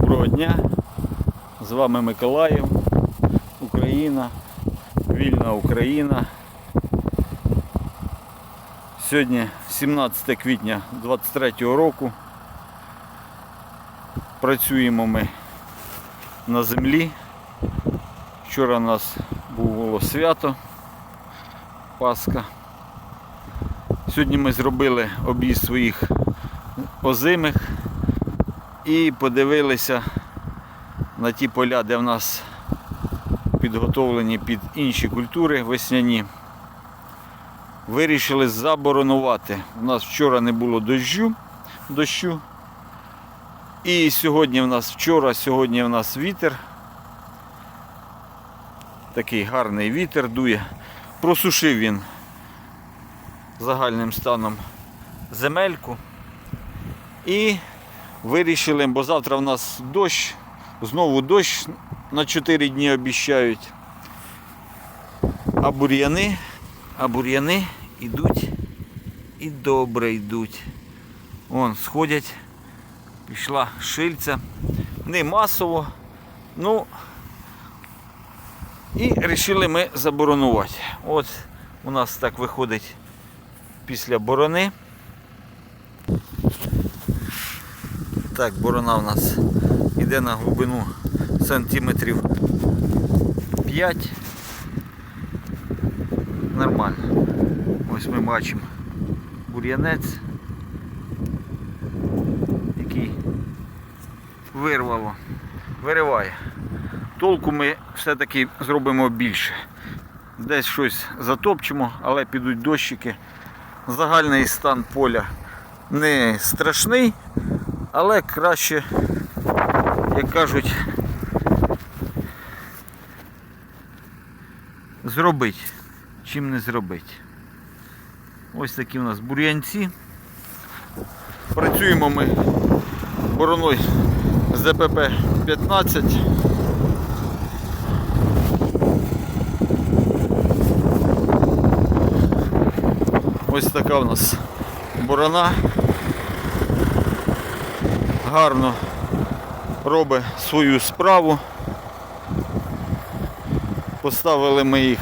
Доброго дня! З вами Миколаїв, Україна, вільна Україна. Сьогодні 17 квітня 23 року. Працюємо ми на землі. Вчора у нас було свято Пасха. Сьогодні ми зробили об'їзд своїх озимих і подивилися на ті поля, де в нас підготовлені під інші культури весняні. Вирішили заборонувати. У нас вчора не було дощу, дощу. І сьогодні в нас вчора, сьогодні в нас вітер. Такий гарний вітер дує. Просушив він загальним станом земельку. І вирішили, бо завтра в нас дощ, знову дощ на 4 дні обіщають. А бур'яни, а бур'яни йдуть і добре йдуть. Вон, сходять, пішла шильця. Не масово, ну і вирішили ми заборонувати. От у нас так виходить після борони. Так, борона в нас йде на глибину сантиметрів 5. Нормально. Ось ми бачимо бур'янець, який вирвало, вириває. Толку ми все-таки зробимо більше. Десь щось затопчемо, але підуть дощики. Загальний стан поля не страшний, але краще, як кажуть, зробити, чим не зробити. Ось такі у нас бур'янці. Працюємо ми бороною з ДПП 15. Ось така у нас борона. Гарно робить свою справу. Поставили ми їх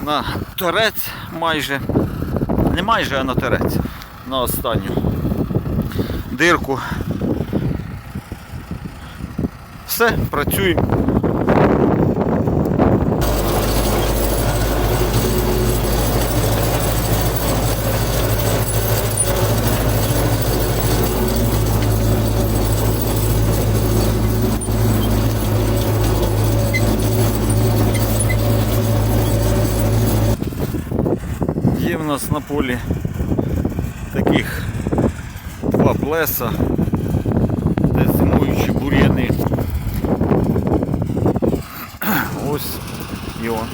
на торець майже. Не майже, а на торець. На останню дирку. Все, працюємо. нас на полі таких два плеса, де зимуючі бур'яни. Ось і он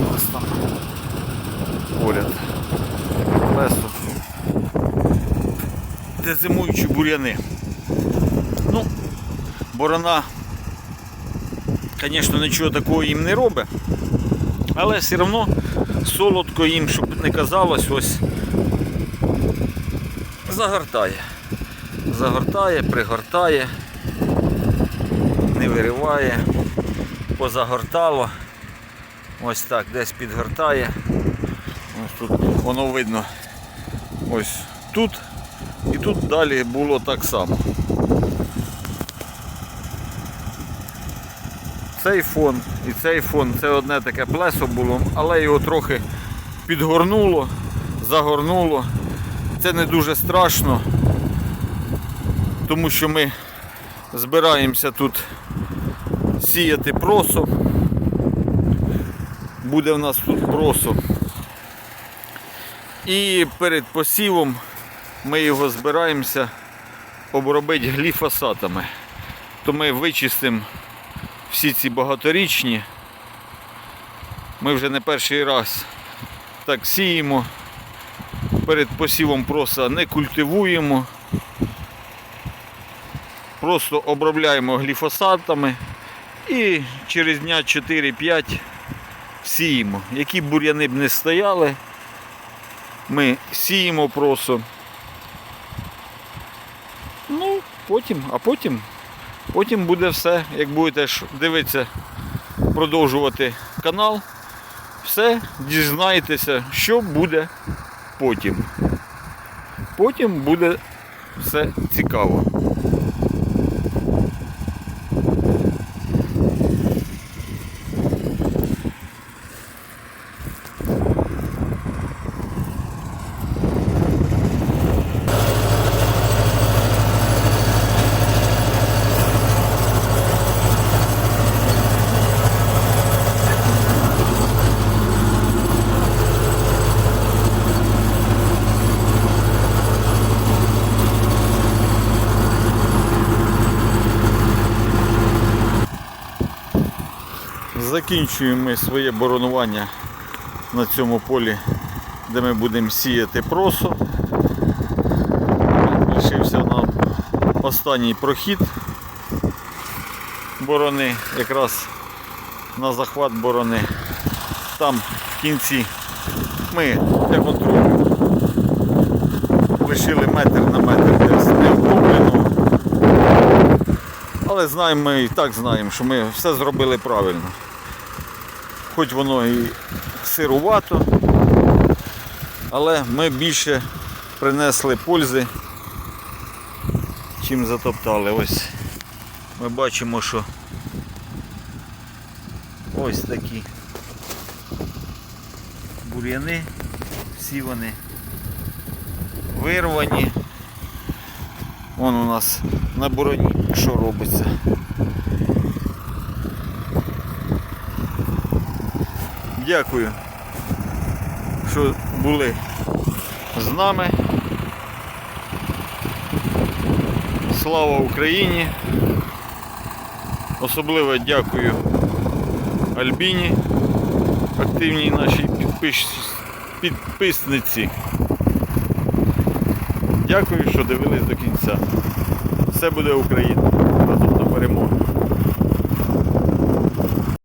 у нас там поряд плесо, де зимуючі бур'яни. Ну, борона, звісно, нічого такого їм не робить, але все одно Солодко їм, щоб не казалось, ось загортає. Загортає, пригортає, не вириває, позагортало. Ось так, десь підгортає. Ось тут воно видно ось тут і тут далі було так само. Цей фон і цей фон це одне таке плесо було, але його трохи підгорнуло, загорнуло. Це не дуже страшно, тому що ми збираємося тут сіяти просо. Буде в нас тут просо. І перед посівом ми його збираємося обробити гліфосатами. То ми вичистимо всі ці багаторічні. Ми вже не перший раз так сіємо. Перед посівом проса не культивуємо. Просто обробляємо гліфосатами і через дня 4-5 сіємо. Які бур'яни б не стояли, ми сіємо просто. Ну, потім, а потім Потім буде все, як будете дивитися, продовжувати канал, все дізнаєтеся, що буде потім. Потім буде все цікаво. Закінчуємо ми своє боронування на цьому полі, де ми будемо сіяти просо. Лишився нам останній прохід борони, якраз на захват борони. Там в кінці ми для лишили метр на метр десь не вкоплено. Але знаємо, ми і так знаємо, що ми все зробили правильно. Хоч воно і сирувато, але ми більше принесли пользи, чим затоптали. Ось ми бачимо, що ось такі бур'яни, всі вони вирвані. Вон у нас на бороні що робиться. Дякую, що були з нами. Слава Україні! Особливо дякую Альбіні, активній нашій підпис... підписниці. Дякую, що дивились до кінця. Все буде Україна. Разом до перемоги.